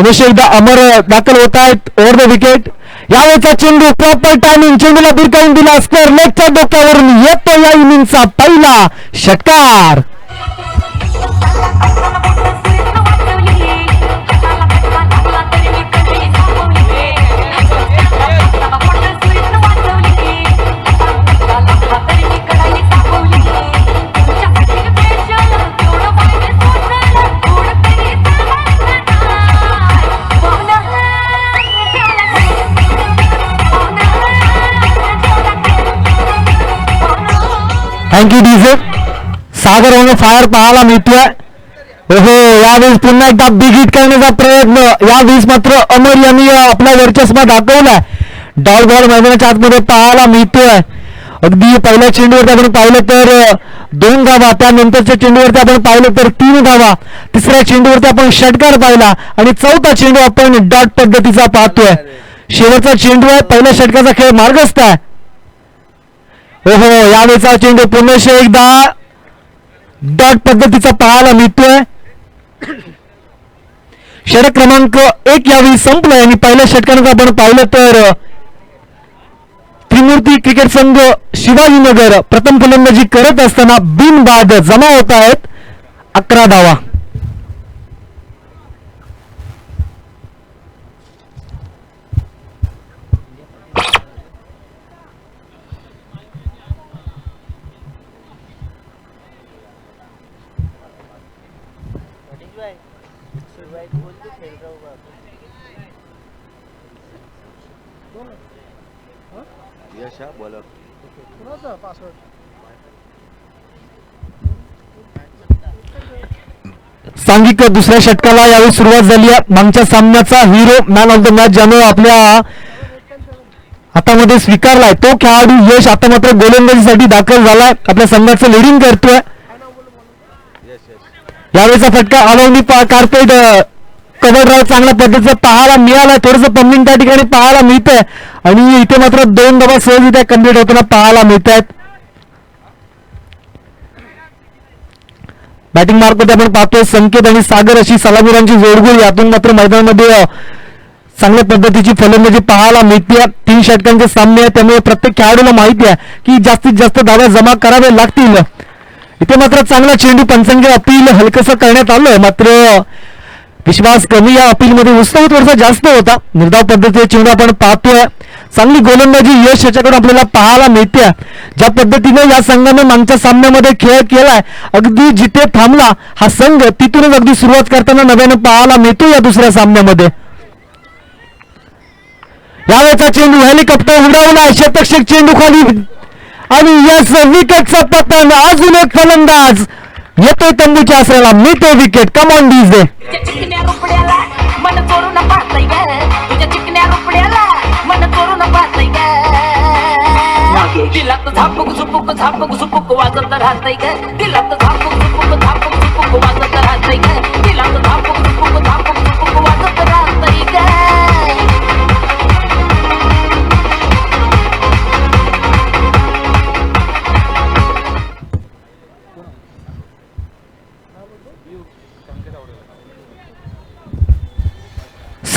पुनश एकदा अमर दाखल होत आहेत. ओव्हर द विकेट यावेळेचा चेंडू प्रॉपर टायमिंग चेंडूला भिरकावून दिला स्कोअर लेगच्या डोक्यावरून येतो या इनिंगचा पहिला षटकार. थँक्यू डीजे सागर होणं फायर पाहायला मिळतोय. ओहो यावेळेस पुन्हा एकदा बिग हिट करण्याचा प्रयत्न. यावेळेस मात्र अमर यांनी आपला वर्चस्व दाखवलाय. डॉल बॉल मैदानाच्या आतमध्ये पाहायला मिळतोय. अगदी पहिल्या चेंडूवरती आपण पाहिलं तर दोन धावा त्यानंतरच्या चेंडूवरती आपण पाहिलं तर तीन धावा तिसऱ्या चेंडूवरती आपण षटकार पाहिला आणि चौथा चेंडू आपण डॉट पद्धतीचा पाहतोय. शेवटचा चेंडू आहे पहिल्या षटकाचा खेळ मार्गस्थ आहे. ओहो यावेळेचा चेंडू पुनश एकदा डॉट पद्धतीचा पाहायला मिळतोय. षटक क्रमांक एक यावेळी संपलाय आणि पहिल्या षटकानंतर आपण पाहिलं तर त्रिमूर्ती क्रिकेट संघ शिवाजीनगर प्रथम फलंदाजी करत असताना बिनबाद जमा होत आहेत. अकरा धावा. यश हा बोला सांघिक दुसऱ्या षटकाला यावेळी सुरुवात झाली आहे. मागच्या सामन्याचा hero man of the match ज्यानं आपल्या हातामध्ये स्वीकारलाय. तो खेळाडू यश आता मात्र गोलंदाजीसाठी दाखल झालाय. आपल्या संघाचं लिडिंग करतोय. यावेळेचा फटका अलावणी कार्पेट कव्हर चांगल्या पद्धतीचं पाहायला मिळालं थोडंसं पंपिंग त्या ठिकाणी पाहायला मिळतंय. आणि इथे मात्र दोन डबा सहज इथे कंप्लीट होताना पाहायला मिळत आहेत बॅटिंग मार्फत आपण पाहतोय संकेत आणि सागर अशी सलामीरांची जोडगोळी यातून मात्र मैदानामध्ये चांगल्या पद्धतीची फलंदाजी पाहायला मिळते तीन षटकांचे सामने आहे त्यामुळे प्रत्येक खेळाडूला माहिती आहे की जास्तीत जास्त धावा जमा करावे लागतील. इथे मात्र चांगला चेंडू पंचांगे अपील हलकसं करण्यात आलं मात्र विश्वास कमी या अपीलमध्ये उत्साह थोडासा जास्त होता. निर्धाव पद्धतीचे चेंडू आपण पाहतोय. चांगली गोलंदाजी यश याच्याकडून आपल्याला पाहायला मिळते. ज्या पद्धतीने या संघाने मागच्या सामन्यामध्ये खेळ केलाय अगदी जिथे थांबला हा संघ तिथूनच अगदी सुरुवात करताना नव्यानं पाहायला मिळतो या दुसऱ्या सामन्यामध्ये. यावेळेचा चेंडू हेलिकॉप्टर उडवला शतक्षक चेंडू खाली. आणि या विकेटचा पतन अजून एक फलंदाज. येतोय तंबूच्या आसऱ्याला मिळतो विकेट कमॉन डीज दे तुझ्या चिकन्या रुपड्याला मन चोरून पाहतय ग. तुझ्या चिकन्या रुपड्याला मन चोरून पाहतय ग. दिलात झापक झुपुक झापक झुपुक वाजत राहतय ग. दिलात झापक झुपुक झापक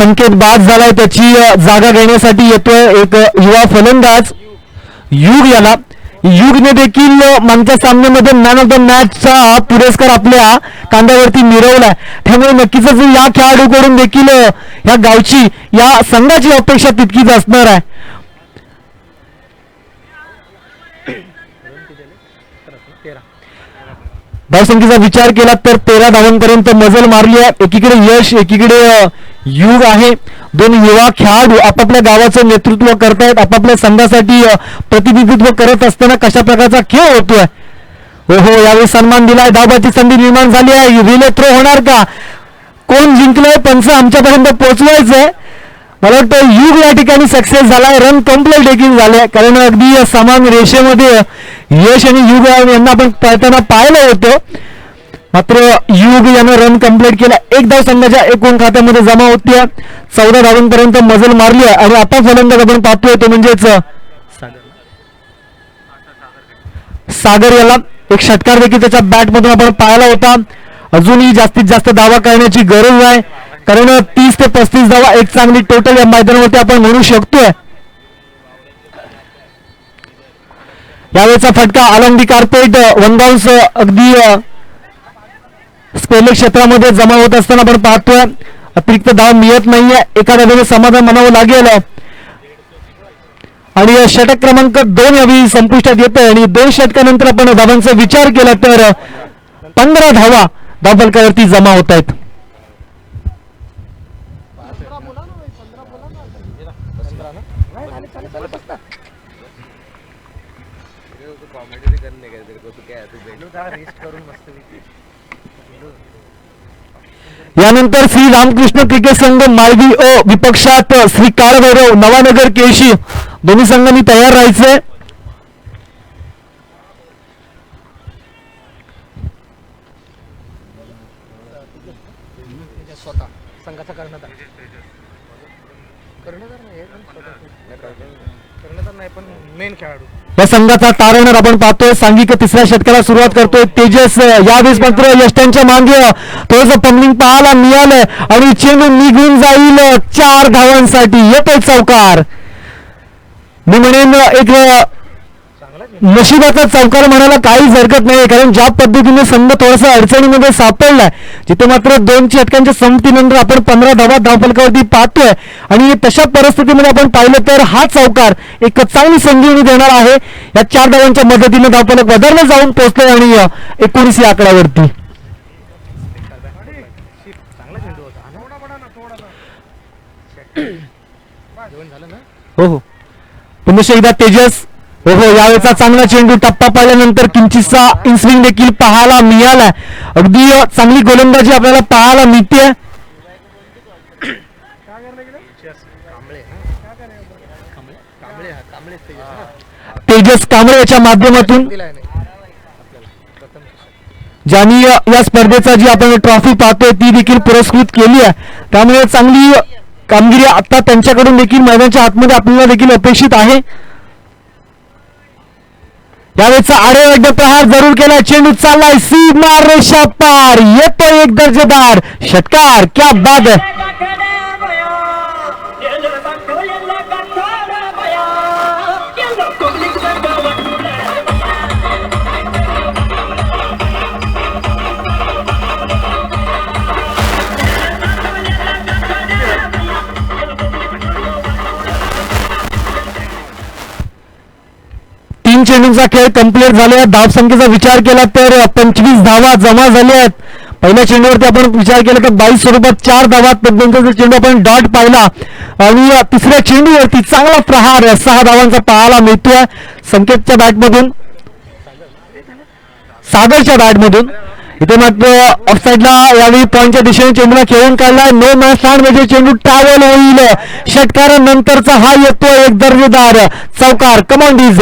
संकेत बाद झालाय त्याची जागा घेण्यासाठी येतोय एक युवा फलंदाज. युग याला. युगने देखील मागच्या सामन्यामध्ये मॅन ऑफ द मॅचचा पुरस्कार आपल्या कांद्यावरती मिरवलाय. त्यामुळे नक्कीच या खेळाडूकडून देखील या गावची या संघाची अपेक्षा तितकीच असणार आहे. धावसंख्येचा विचार केला तर तेरा धावांपर्यंत मजल मारली आहे. एकीकडे यश एकीकडे युग आहे. दोन युवा खेळाडू आपापल्या गावाचं नेतृत्व करतायत आपापल्या संघासाठी प्रतिनिधित्व करत असताना कशा प्रकारचा खेळ होतोय? हो हो यावेळी सन्मान दिलाय. धावबाची संधी निर्माण झाली आहे. रिले थ्रो होणार का? कोण जिंकलंय? पंच आमच्यापर्यंत पोहोचवायचंय. मला वाटतं युग या ठिकाणी सक्सेस झालाय. रन कंप्लीट देखील झाले. कारण अगदी समान रेषेमध्ये यश आणि युग यांना आपण पळताना पाहिलं होतं. मात्र युग यानं रन कंप्लीट केला. एक धाव संघाच्या एकूण खात्यामध्ये जमा होती चौदा धावांपर्यंत मजल मारली आहे आणि आता फलंदाज आपण पाहतोय तो म्हणजेच सागर याला एक षटकार देखील त्याच्या बॅट मधून आपण पाहिला होता. अजूनही जास्तीत जास्त दावा करण्याची गरज आहे कारण तीस ते पस्तीस धावा एक चांगली टोटल या मैदानावरती आपण म्हणू शकतोय. यावेळेचा फटका आलंदी कार्पेट वनगावस अगदी स्पेलिंग क्षेत्रामध्ये जमा होत असताना आपण पाहतोय अतिरिक्त धाव मिळत नाहीये. एखाद्या वेळेस समाधान म्हणावं लागेल. आणि षटक क्रमांक दोन यावेळी संपुष्टात येत आहे आणि दोन षटकानंतर आपण धावांचा विचार केला तर पंधरा धावा धावफलकावरती जमा होत आहेत. करने यानंतर श्री रामकृष्ण क्रिकेट संघ मालवी अ विपक्षात श्री काळभैरव नवानगर केशी दोन्ही संघांनी तयार राहायचे स्वतः संघाचा कर्णधार. कर्णधार नाही पण कर्णधार नाही पण मेन खेळाडू. या संघाचा तारवणार आपण पाहतोय. सांघिक तिसऱ्या षटकाला सुरुवात करतोय. तेजस यावेळेस मात्र यष्टांच्या मागे. थोडस पंबलिंग पाहायला मिळालंय आणि चेंडू निघून जाईल. चार धावांसाठी येतोय चौकार. मी म्हणेन एक नशिबाचा चौकार म्हणायला काहीच हरकत नाही कारण ज्या पद्धतीने संघ थोडासा अडचणीमध्ये सापडलाय जिथे मात्र दोन षटकांच्या संमतीनंतर आपण पंधरा धावा धावफलकावरती पाहतोय. आणि तशा परिस्थितीमध्ये आपण पाहिलं तर हा चौकार एक चांगली संजीवनी देणार आहे. या चार धावांच्या मदतीने धावफलक वधारला जाऊन पोहोचतोय आणि एकोणीस या आकड्यावरती. हो हो. पुन्हा एकदा तेजस हो हो यावेळेचा चांगला चेंडू टप्पा पाहिल्यानंतर किंचितचा इन्स्विंग देखील पाहायला मिळालाय. अगदी चांगली गोलंदाजी आपल्याला पाहायला मिळते तेजस कांबळे याच्या माध्यमातून. ज्यांनी या स्पर्धेचा जी आपण ट्रॉफी पाहतोय ती देखील पुरस्कृत केली आहे. त्यामुळे चांगली कामगिरी आता त्यांच्याकडून देखील मैदानाच्या आतमध्ये आपल्याला देखील अपेक्षित आहे. त्यावेळेचा आडे प्रहार जरूर केला. चेंडू चाललाय. सीमा रेषा पार येतो एक दर्जेदार. षटकार. क्या बाद है चेंडूंचा खेळ कंप्लीट झाला धाव संख्येचा विचार केला तर पंचवीस धावा जमा झाल्या आहेत. पहिल्या चेंडूवरती आपण विचार केला तर बावीस स्वरूपात चार धावात तद्नंतरचा चेंडू आपण डॉट पाहिला. आणि तिसऱ्या चेंडूवरती चांगला प्रहार सहा धावांचा पाहायला मिळतोय. संकेतच्या बॅटमधून सागरच्या बॅटमधून इथे मात्र ऑफसाईडला यावेळी पॉईंटच्या दिशेने चेंडूला खेळून काढलाय. नो मॅच स्टँड म्हणजे चेंडू टावल होईल. षटकारानंतरचा हा येतो एक दर्जेदार. चौकार कमांडीज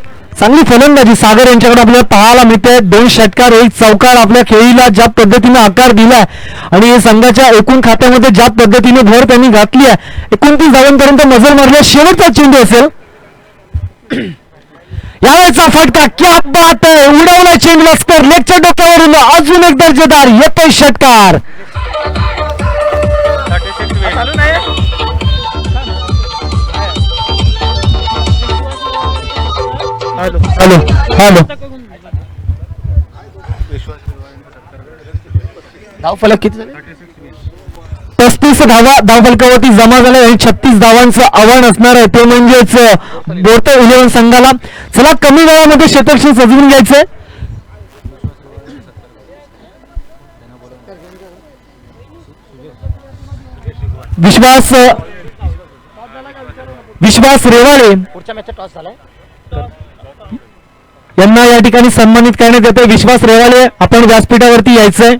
चांगली फलंदाजी. सागर यांच्याकडे आपल्याला पाहायला मिळते दोन षटकार एक चौकार आपल्या खेळीला ज्या पद्धतीने आकार दिलाय आणि संघाच्या एकूण खात्यामध्ये ज्या पद्धतीने भर त्यांनी घातली आहे एकोणतीस धावांपर्यंत नजर मारल्या शेवटचा चेंडू असेल. यावेळेचा फटका क्या बात आहे. उडवला चेंडू स्कोर लेगच्या डोक्यावरून अजून एक दर्जेदार येतोय षटकार. हॅलो. हॅलो. हॅलो. धावफलक किती झाले? पस्तीस धावा धावफलकावरती जमा झाल्या आणि छत्तीस धावांचं आव्हान असणार आहे. ते म्हणजेच बोरतो इलेव्हन संघाला. चला कमी वेळामध्ये क्षेत्रक्षण सजवून घ्यायचंय. विश्वास विश्वास रेवाळे. पुढच्या मॅचचा टॉस झालाय. यांना या ठिकाणी सन्मानित करण्यात येते विश्वास रेवाळे आपण व्यासपीठावरती यायचंय.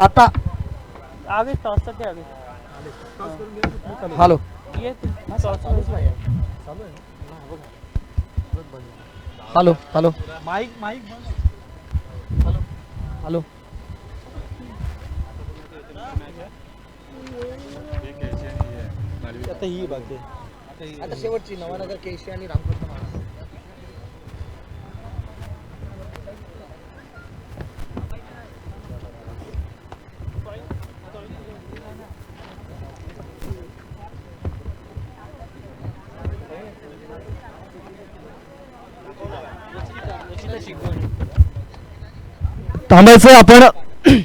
आता. Hello. Hello hello. Mic mic hello. आता ही बाकी आता शेवटची नवानगर केशी आणि रामकृष्ण महाराज. थांबायचं आपण.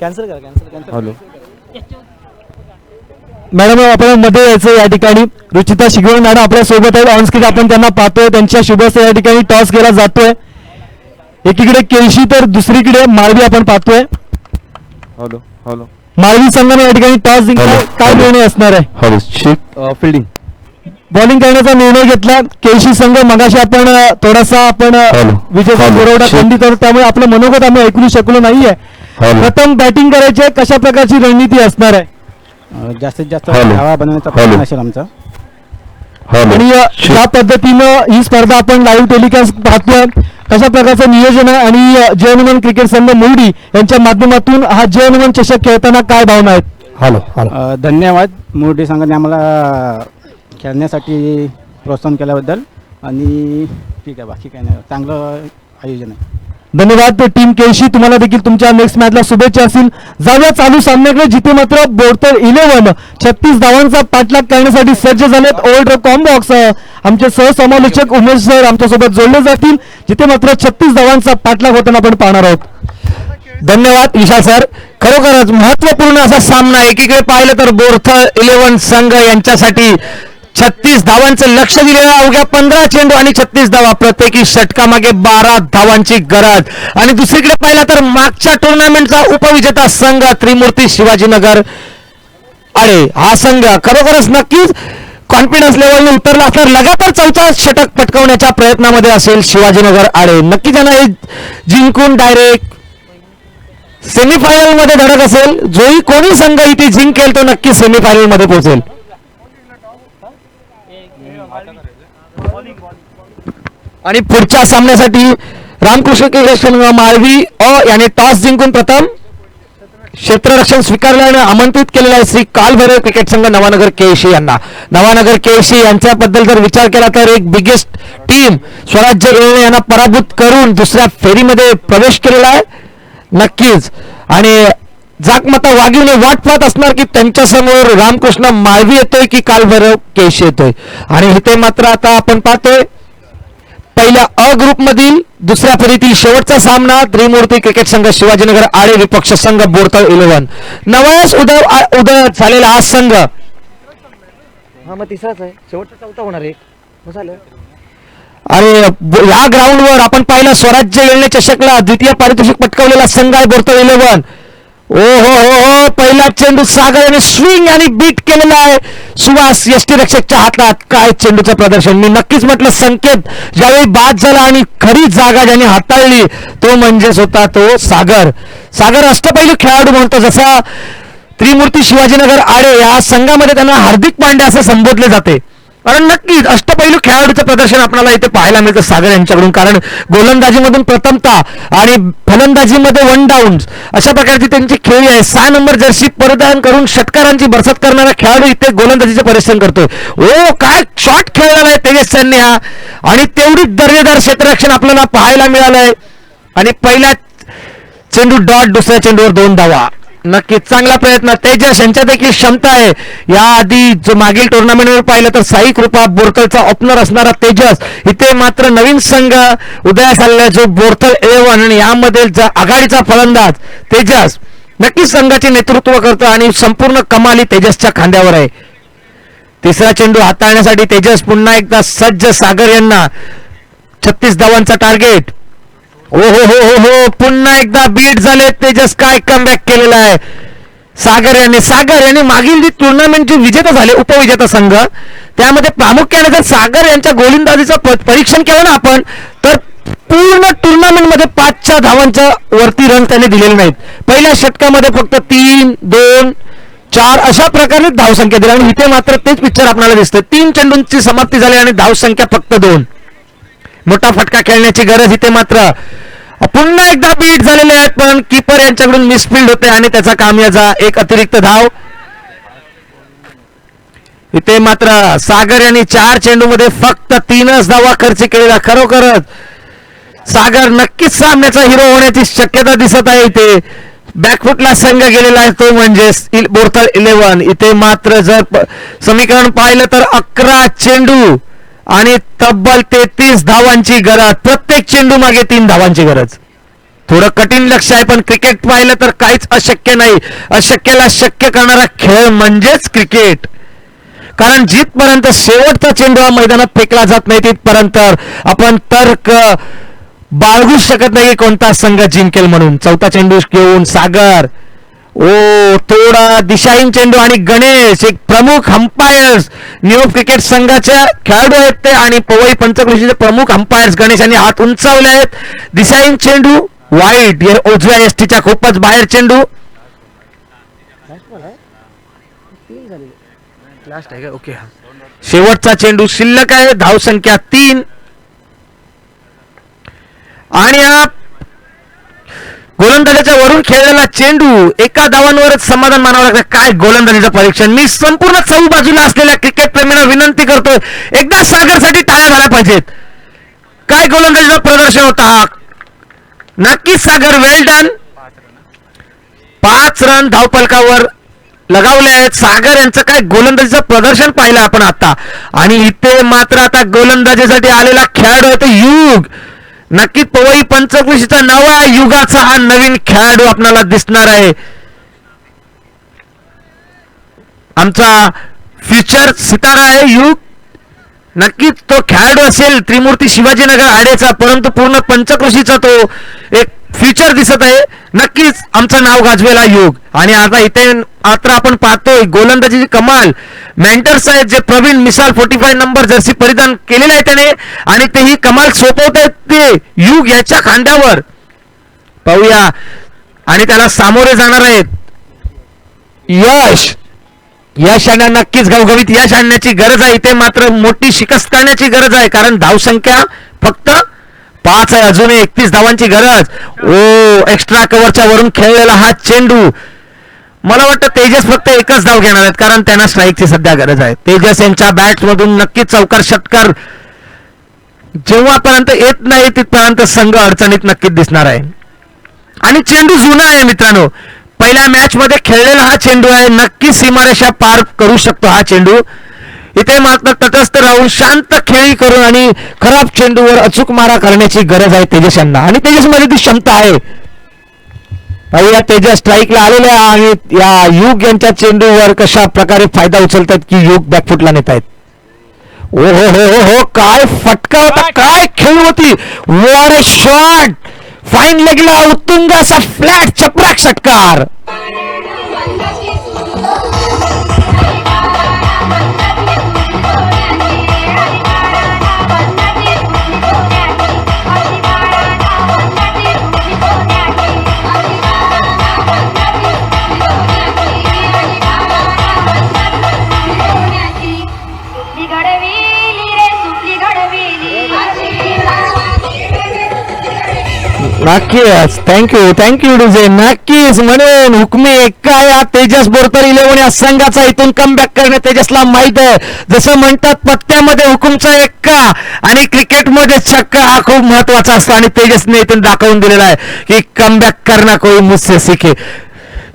कॅन्सल करा कॅन्सल कॅन्सल हॅलो मॅडम आपण मध्ये यायचं या ठिकाणी. रुचिता शिगवण मॅडम आपल्यासोबत आहेत. ऑनस्क्रीन आपण त्यांना पाहतोय. त्यांच्या शुभस्थ या ठिकाणी टॉस केला जातोय. एकीकडे केळशी तर दुसरीकडे माळवी आपण पाहतोय. हॅलो हॅलो माळवी संघाने या ठिकाणी टॉस जिंकला. हॅलो. काय निर्णय असणार आहे? हॅलो फिल्डिंग बॉलिंग करण्याचा निर्णय घेतला. केळशी संघ मगाशी आपण अ, थोडासा आपण अ, हॅलो. विजेचा हॅलो. पुरवठा शेत- खंडित होतो त्यामुळे आपलं मनोगत आम्ही ऐकू शकलो नाहीये. हॅलो. प्रथम बॅटिंग करायची आहे, कशा प्रकारची रणनीती असणार आहे? जास्तीत जास्त हॅलो. हवा बनवण्याचा हॅलो. प्रयत्न असेल आमचा. आणि अ, ज्या पद्धतीनं ही स्पर्धा आपण लाईव्ह टेलिकास्ट पाहतोय. कशा प्रकारचं नियोजन आहे आणि अ, जय हनुमान क्रिकेट संघ मुरडी यांच्या माध्यमातून हा जय हनुमान चषक खेळताना काय भावना आहेत? Hello hello. अ, धन्यवाद. मुरडी संघाने आम्हाला खेळण्यासाठी प्रोत्साहन केल्याबद्दल. आणि ठीक आहे बाकी काय नाही चांगलं आयोजन आहे. धन्यवाद. टीम केशी तुम्हाला देखील तुमच्या नेक्स्ट मॅचला शुभेच्छा असतील. जाऊया चालू सामन्याकडे. जिथे मात्र बोरतर इलेव्हन छत्तीस धावांचा पाठलाग करण्यासाठी सज्ज झालेत ओल्ड कॉम्बॉक्स आमचे सहसमालोचक उमेश सर आमच्यासोबत जोडले जातील. जिथे मात्र छत्तीस धावांचा पाठलाग होताना आपण पाहणार आहोत. धन्यवाद विशाल सर. खरोखरच महत्त्वपूर्ण असा सामना एकीकडे पाहिलं तर बोरथळ इलेव्हन संघ यांच्यासाठी छत्तीस धावांचं लक्ष दिलेलं अवघ्या पंधरा चेंडू आणि छत्तीस धावा प्रत्येकी षटकामागे बारा धावांची गरज. आणि दुसरीकडे पाहिला तर मागच्या टुर्नामेंटचा उपविजेता संघ त्रिमूर्ती शिवाजीनगर अरे हा संघ खरोखरच नक्कीच कॉन्फिडन्स लेवलने उतरला तर लगातार चौथा षटक पटकवण्याच्या प्रयत्नामध्ये असेल शिवाजीनगर आडे नक्की त्यांना हे जिंकून डायरेक्ट सेमीफायनलमध्ये धडक असेल. जोही कोणी संघ इथे जिंकेल तो नक्की सेमीफायनलमध्ये पोहोचेल. आणि पुढच्या सामन्यासाठी रामकृष्ण क्रिकेट माळवी अ याने टॉस जिंकून प्रथम क्षेत्ररक्षण स्वीकारल्यानं आमंत्रित केलेला आहे श्री कालभैरव क्रिकेट संघ नवानगर केळशी यांना. नवानगर केळशी यांच्याबद्दल जर विचार केला तर एक बिगेस्ट टीम स्वराज्य येळणे यांना पराभूत करून दुसऱ्या फेरीमध्ये प्रवेश केलेला आहे. नक्कीच. आणि जाकमता वागिवने वाट पाहत असणार की त्यांच्यासमोर रामकृष्ण माळवी येतोय की कालभैरव केळशी येतोय. आणि इथे मात्र आता आपण पाहतोय पहिल्या अ ग्रुप मधील दुसऱ्या फेरीतील शेवटचा सामना त्रिमूर्ती क्रिकेट संघ शिवाजीनगर आडे विपक्ष संघ बोरतळ इलेव्हन. नवस उदय उदय झालेला हा संघ. हा मग तिसराच आहे. शेवटचा चौथा होणार एक मग झालं. आणि ब- या ग्राउंडवर आपण पाहिलं स्वराज्य येळणे चषकला द्वितीय पारितोषिक पटकावलेला संघ आहे बोरतळ इलेव्हन. ओ हो हो हो पहिला चेंडू सागर याने स्विंग आणि बीट केलेला आहे. सुभाष यष्टी रक्षकच्या हातात काय चेंडूचं प्रदर्शन? मी नक्कीच म्हटलं संकेत. ज्यावेळी बाद झाला आणि खरी जागा ज्याने हाताळली तो म्हणजेच होता तो सागर. सागर अष्टपैलू खेळाडू म्हणतो जसा त्रिमूर्ती शिवाजीनगर आडे या संघामध्ये त्यांना हार्दिक पांड्या असं संबोधले जाते. कारण नक्कीच अष्टपैलू खेळाडूचं प्रदर्शन आपल्याला इथे पाहायला मिळतं सागर यांच्याकडून. कारण गोलंदाजीमधून प्रथमता आणि फलंदाजीमध्ये वन डाऊन अशा प्रकारची त्यांची खेळी आहे. सहा नंबर जर्सी परिधान करून षटकारांची बरसात करणारा खेळाडू इथे गोलंदाजीचं परिश्रम करतोय. ओ काय शॉट खेळलेला आहे तेजस सैन्य हा. आणि तेवढी दर्जेदार क्षेत्ररक्षण आपल्याला पाहायला मिळालंय. आणि पहिल्या चेंडू डॉट दुसऱ्या चेंडूवर दोन धावा. नक्कीच चांगला प्रयत्न. तेजस यांच्या देखील क्षमता आहे. याआधी जो मागील टुर्नामेंटवर पाहिलं तर साई कृपा बोरतलचा ओपनर असणारा तेजस इथे मात्र नवीन संघ उदयास आलेला जो बोरतल एवन आणि यामध्ये आघाडीचा फलंदाज तेजस नक्कीच संघाचे नेतृत्व करतो आणि संपूर्ण कमाली तेजसच्या खांद्यावर आहे. तिसरा चेंडू हाताळण्यासाठी तेजस पुन्हा एकदा सज्ज सागर यांना छत्तीस धावांचा टार्गेट हो हो हो हो हो. पुन्हा एकदा बीट झाले. तेजस काय कमबॅक केलेला आहे? सागर यांनी सागर यांनी मागील जी टुर्नामेंटचे विजेता झाले उपविजेता संघ त्यामध्ये प्रामुख्याने जर सागर यांच्या गोलंदाजीचं परीक्षण केलं ना आपण तर पूर्ण टुर्नामेंटमध्ये पाचच्या धावांच्या वरती रन त्याने दिलेले नाहीत. पहिल्या षटकामध्ये फक्त तीन दोन चार अशा प्रकारे धावसंख्या दिली. आणि इथे मात्र तेच पिक्चर आपल्याला दिसतं तीन चेंडूंची समाप्ती झाली आणि धावसंख्या फक्त दोन. मोठा फटका खेळण्याची गरज इथे मात्र. पुन्हा एकदा बीट झालेले आहेत पण किपर यांच्याकडून मिसफिल्ड होते आणि त्याचा कामयाचा एक अतिरिक्त धाव. इथे मात्र सागर यांनी चार चेंडूमध्ये फक्त तीनच धावा खर्च केलेला खरोखरच. सागर नक्कीच सामन्याचा हिरो होण्याची शक्यता दिसत आहे इथे. बॅकफुटला संघ गेलेला आहे तो म्हणजे बोरतळ इलेव्हन इथे मात्र जर समीकरण पाहिलं तर अकरा चेंडू आणि तब्बल तेहतीस धावांची गरज प्रत्येक चेंडू मागे तीन धावांची गरज. थोडं कठीण लक्ष आहे पण क्रिकेट पाहिलं तर काहीच अशक्य नाही. अशक्यला शक्य करणारा खेळ म्हणजेच क्रिकेट. कारण जिथपर्यंत शेवटचा चेंडू हा मैदानात फेकला जात नाही तिथपर्यंत आपण तर्क बाळगू शकत नाही कोणता संघ जिंकेल म्हणून. चौथा चेंडू घेऊन सागर. ओ थोडा दिशाहीन चेंडू आणि गणेश एक प्रमुख अंपायर्स न्यू क्रिकेट संघाच्या खेळाडू आहेत ते आणि पवई पंचकृषीचे प्रमुख अंपायर्स गणेश यांनी हात उंचावले आहेत दिशाहीन चेंडू वाईट उजव्या एसटीच्या खूपच बाहेर चेंडू. लास्ट आहे का? ओके शेवटचा चेंडू शिल्लक आहे. धावसंख्या तीन. आणि हा गोलंदाजाच्या वरून खेळलेला चेंडू एका धावांवरच समाधान मानावं लागतं. काय गोलंदाजीचं परीक्षण? मी संपूर्ण चौ बाजूला असलेल्या क्रिकेट प्रेमीला विनंती करतोय एकदा सागरसाठी टाळ्या झाल्या पाहिजेत. काय गोलंदाजीचं प्रदर्शन होता? नक्कीच सागर वेल डन पाच रन धावपलकावर लगावले आहेत. सागर यांचं काय गोलंदाजीचं प्रदर्शन पाहिलं आपण आता. आणि इथे मात्र आता गोलंदाजीसाठी आलेला खेळाडू आहे तो युग. नक्कीच पवई पंचकृषीचा नवा युगाचा हा नवीन खेळाडू आपल्याला दिसणार आहे. आमचा फ्युचर सितारा आहे युग नक्कीच तो खेळाडू असेल त्रिमूर्ती शिवाजीनगर आडेचा परंतु पूर्ण पंचकृषीचा तो एक फ्युचर दिसत आहे. नक्कीच आमचं नाव गाजवेला युग. आणि आता इथे मात्र आपण पाहतोय गोलंदाजीची कमाल. मेंटर्स आहेत जे प्रवीण मिसाल फोर्टी फाय नंबर जर्सी परिधान केलेला आहे त्याने. आणि ते ही कमाल सोपवत आहेत ते युग याच्या खांद्यावर. पाहूया. आणि त्याला सामोरे जाणार आहेत. यश. यश आणण्या नक्कीच घवघवीत यश आणण्याची गरज आहे. इथे मात्र मोठी शिकस्त करण्याची गरज आहे. कारण धावसंख्या फक्त पाच आहे अजून एकतीस धावांची गरज. ओ एक्स्ट्रा कव्हरच्या वरून खेळलेला हा चेंडू. मला वाटतं तेजस फक्त एकच धाव घेणार आहेत कारण त्यांना स्ट्राईकची सध्या गरज आहे. तेजस यांच्या बॅट मधून नक्कीच चौकार षटकार जेव्हापर्यंत येत नाही तिथपर्यंत संघ अडचणीत नक्कीच दिसणार आहे. आणि चेंडू जुना आहे मित्रांनो. पहिल्या मॅच मध्ये खेळलेला हा चेंडू आहे. नक्की सीमारेषा पार करू शकतो हा चेंडू. इथे मात्र तटस्थ राहून शांत खेळी करून आणि खराब चेंडूवर अचूक मारा करण्याची गरज आहे तेजस यांना आणि तेजसमध्ये ती क्षमता आहे. पाहूया तेजस स्ट्राईकला आलेले आहे आणि या युग यांच्या चेंडूवर कशा प्रकारे फायदा उचलतात की युग बॅकफुटला नेत आहेत ओ हो हो हो हो काय फटका होता काय खेळ होती. वॉर ए शॉट फाईन लेगला उत्तुंग असा फ्लॅट चपराक षटकार. नक्कीच थँक्यू थँक्यू डुजे नक्कीच म्हणून हुकमी एक्का या तेजस बोरकर इलेव्हन या संघाचा इथून कमबॅक करणे तेजसला माहीत आहे. जसं म्हणतात पत्त्यामध्ये हुकुमचा एक्का आणि क्रिकेटमध्ये छक्का हा खूप महत्त्वाचा असतो आणि तेजसने इथून दाखवून दिलेला आहे की कमबॅक करणं कोई मुझसे सीखे.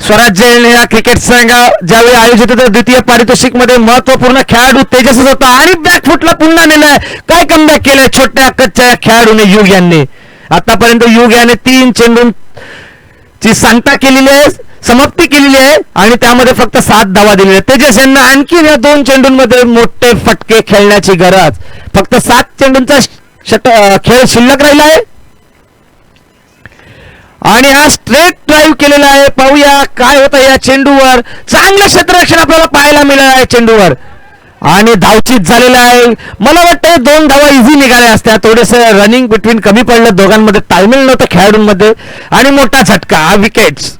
स्वराज्य या क्रिकेट संघ ज्यावेळी आयोजित होतं द्वितीय पारितोषिकमध्ये महत्त्वपूर्ण खेळाडू तेजसच होता आणि बॅकफुटला पुन्हा नेलाय. काय कमबॅक केलंय? छोट्या कच्च्या या खेळाडूने युग यांनी. आतापर्यंत युग याने तीन चेंडूंची सांगता केलेली आहे समाप्ती केलेली आहे आणि त्यामध्ये फक्त सात धावा दिलेल्या आहेत. तेजस यांना आणखी या दोन चेंडूंमध्ये मोठे फटके खेळण्याची गरज. फक्त सात चेंडूंचा शट खेळ शिल्लक राहिला आहे. आणि हा स्ट्रेट ड्राईव्ह केलेला आहे. पाहूया काय होतं या चेंडूवर. चांगलं क्षेत्ररक्षण आपल्याला पाहायला मिळालं आहे चेंडूवर. आणि धावचीत झालेला आहे. मला वाटतं दोन धावा इझी निघाल्या असत्या. थोडेसं रनिंग बिटवीन कमी पडलं. दोघांमध्ये ताळमेळ नव्हतं खेळाडूंमध्ये. आणि मोठा झटका विकेट्स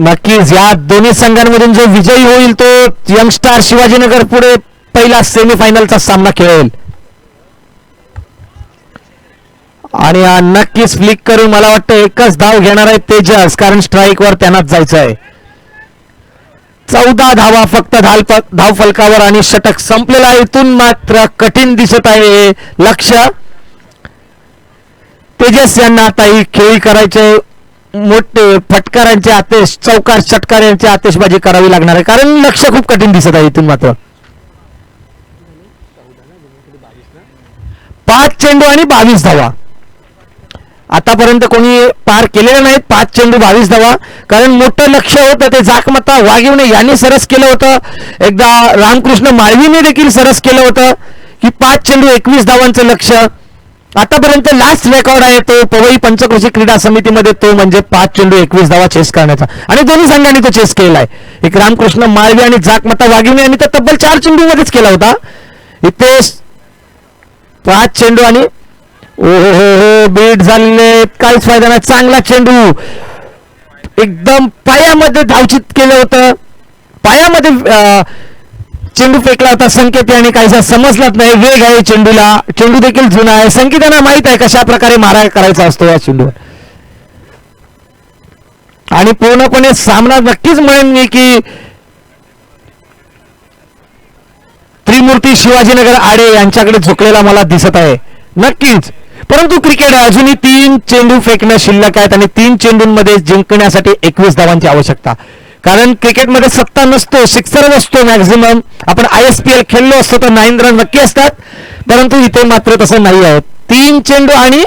नक्कीच या दोन्ही संघांमधून जो विजयी होईल तो यंगस्टार शिवाजीनगर पुढे पहिला सेमीफायनलचा सामना खेळेल. आणि नक्कीच फ्लिक करून मला वाटतं एकच धाव घेणार आहे तेजस कारण स्ट्राईक वर त्यांनाच जायचं आहे चौदा धावा फक्त धाव फलकावर आणि षटक संपलेला आहे. इथून मात्र कठीण दिसत आहे लक्ष तेजस यांना आता ही खेळी करायचे मोठे फटकारांचे आतेश चौकार षटकार यांची आतेशबाजी करावी लागणार आहे. कारण लक्ष खूप कठीण दिसत आहे इथून मात्र. पाच चेंडू आणि बावीस धावा. आतापर्यंत कोणी पार केलेले नाहीत. पाच चेंडू बावीस धावा. कारण मोठं लक्ष होतं ते जाकमता वाघिवणे यांनी सरस केलं होतं. एकदा रामकृष्ण माळवीने देखील सरस केलं होतं की पाच चेंडू एकवीस धावांचं लक्ष. आतापर्यंत लास्ट रेकॉर्ड आहे तो पवई पंचकृषी क्रीडा समितीमध्ये तो म्हणजे पाच चेंडू एकवीस धावा चेस करण्याचा. आणि दोन्ही संघांनी तो चेस केलाय. एक रामकृष्ण माळवी आणि जाकमता वाघिणी यांनी तर तब्बल चार चेंडू मध्येच केला होता. इथे पाच चेंडू आणि ओ हो हो बीट झालेले काहीच फायदा नाही. चांगला चेंडू. एकदम पायामध्ये धावचित केलं होतं. पायामध्ये अं, चेंडू फेकला होता संकेत आणि काहीसा समजलाच नाही. वेग आहे चेंडूला. चेंडू देखील जुना आहे. संकेतांना माहीत आहे कशा प्रकारे मारा करायचा असतो या चेंडूवर. आणि पूर्णपणे सामना नक्कीच म्हणेन मी की त्रिमूर्ती शिवाजीनगर आडे यांच्याकडे झुकलेला मला दिसत आहे. नक्कीच. परंतु क्रिकेट अजूनही तीन चेंडू फेकणं शिल्लक आहेत आणि तीन चेंडूंमध्ये जिंकण्यासाठी एकवीस धावांची आवश्यकता. कारण क्रिकेटमध्ये सत्ता नसतो सिक्सर नसतो मॅक्झिमम आपण आय एस पी एल खेळलो असतो तर नाईन रन नक्की असतात. परंतु इथे मात्र तसं नाही आहे. तीन चेंडू आणि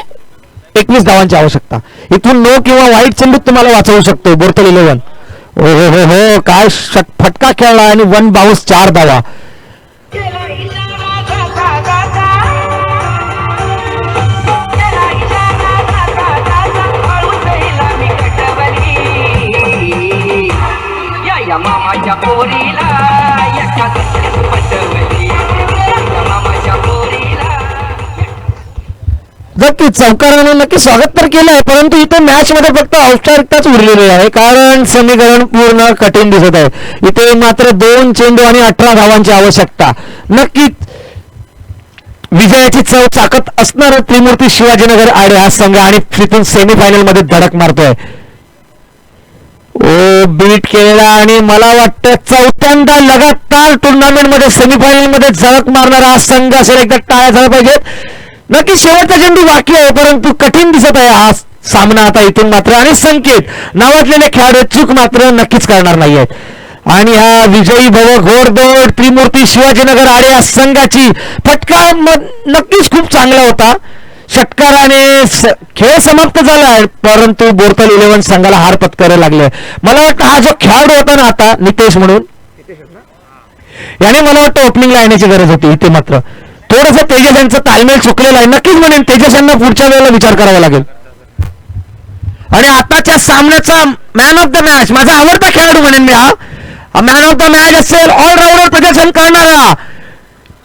एकवीस धावांची आवश्यकता. इथून नो किंवा वाईट चेंडू तुम्हाला वाचवू शकतो बोरतल इलेव्हन हो, हो हो हो काय शट- फटका खेळला आणि वन बाऊस चार धावा. मामाच्या पोरीला एका पटवली. मामाच्या पोरीला. नक्की चौकाराने नक्की स्वागत तर केलं आहे परंतु इथे मॅच मध्ये फक्त औपचारिकताच उरलेली आहे कारण समीकरण पूर्ण कठीण दिसत आहे. इथे मात्र दोन चेंडू आणि अठरा धावांची आवश्यकता. नक्कीच विजयाची चव चाकत असणार त्रिमूर्ती शिवाजीनगर आडे हा संघ आणि तिथून सेमीफायनलमध्ये धडक मारतोय. ओ बीट केलेला आणि मला वाटतं चौथ्यांदा लगातार टुर्नामेंटमध्ये सेमीफायनलमध्ये झळक मारणारा हा संघ असेल. एकदा टाळ्या झाला पाहिजेत. नक्की शेवटचा चेंडू बाकी आहे परंतु कठीण दिसत आहे हा सामना आता इथून मात्र. आणि संकेत नावाजलेले खेळाडू चूक मात्र नक्कीच करणार नाही आहेत आणि हा विजयी भव घोडदौड त्रिमूर्ती शिवाजीनगर आडे या संघाची फटका नक्कीच खूप चांगला होता. षटकाराने खेळ समाप्त झाला आहे परंतु बोरतल इलेव्हन संघाला हार पत्करायला लागले. मला वाटतं हा जो खेळाडू होता ना आता नितेश म्हणून याने मला वाटतं ओपनिंगला येण्याची गरज होती इथे मात्र. थोडस तेजस यांचं तालमेल चुकलेला आहे. नक्कीच म्हणेन तेजस यांना पुढच्या वेळेला विचार करावा लागेल. आणि आताच्या सामन्याचा मॅन ऑफ द मॅच माझा आवडता खेळाडू म्हणेन मी हा. मॅन ऑफ द मॅच असेल ऑलराऊंडर प्रदर्शन करणारा